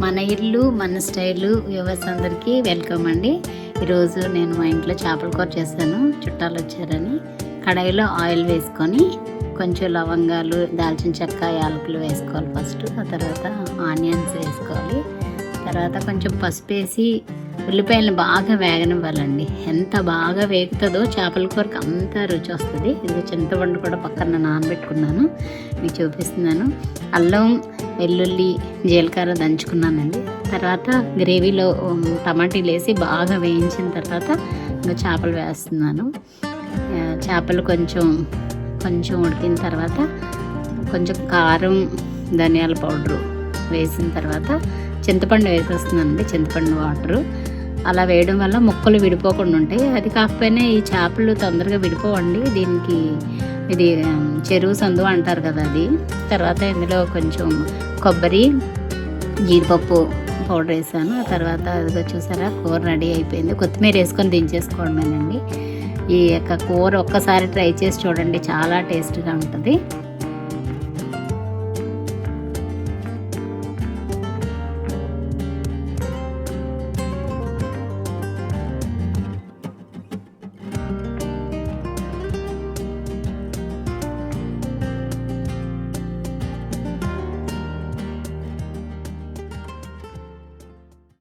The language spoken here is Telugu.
మన ఇల్లు మన స్టైలు వ్యూవర్స్ అందరికీ వెల్కమ్ అండి. ఈరోజు నేను మా ఇంట్లో చేపల కూర చేశాను చుట్టాలు వచ్చారని. కడాయిలో ఆయిల్ వేసుకొని కొంచెం లవంగాలు దాల్చిన చెక్క యాలకులు వేసుకోవాలి ఫస్ట్. ఆ తర్వాత ఆనియన్స్ వేసుకోవాలి. తర్వాత కొంచెం పసుపు వేసి ఉల్లిపాయలను బాగా వేగనివ్వాలండి. ఎంత బాగా వేగుతుందో చేపల కూరకు అంత రుచి వస్తుంది. ఇది చింతపండు కూడా పక్కన నానబెట్టుకున్నాను. మీకు చూపిస్తున్నాను. అల్లం వెల్లుల్లి జీలకర్ర దంచుకున్నానండి. తర్వాత గ్రేవీలో టమాటీలు వేసి బాగా వేయించిన తర్వాత ఇంకా చేపలు వేస్తున్నాను. చేపలు కొంచెం కొంచెం ఉడికిన తర్వాత కొంచెం కారం ధనియాల పౌడరు వేసిన తర్వాత చింతపండు వేసేస్తున్నానండి చింతపండు వాటరు. అలా వేయడం వల్ల ముక్కలు విడిపోకుండా ఉంటాయి. అది కాకపోయినా ఈ చేపలు తొందరగా విడిపోవండి. దీనికి ఇది చెరువు సందు అంటారు కదా అది. తర్వాత ఇందులో కొంచెం కొబ్బరి జీడిపప్పు పౌడర్ వేసాను. ఆ తర్వాత అదిగో చూసారా కూర రెడీ అయిపోయింది. కొత్తిమీర వేసుకొని దించేసుకోవడమేనండి ఈ యొక్క కూర ఒక్కసారి ట్రై చేసి చూడండి చాలా టేస్ట్గా ఉంటుంది.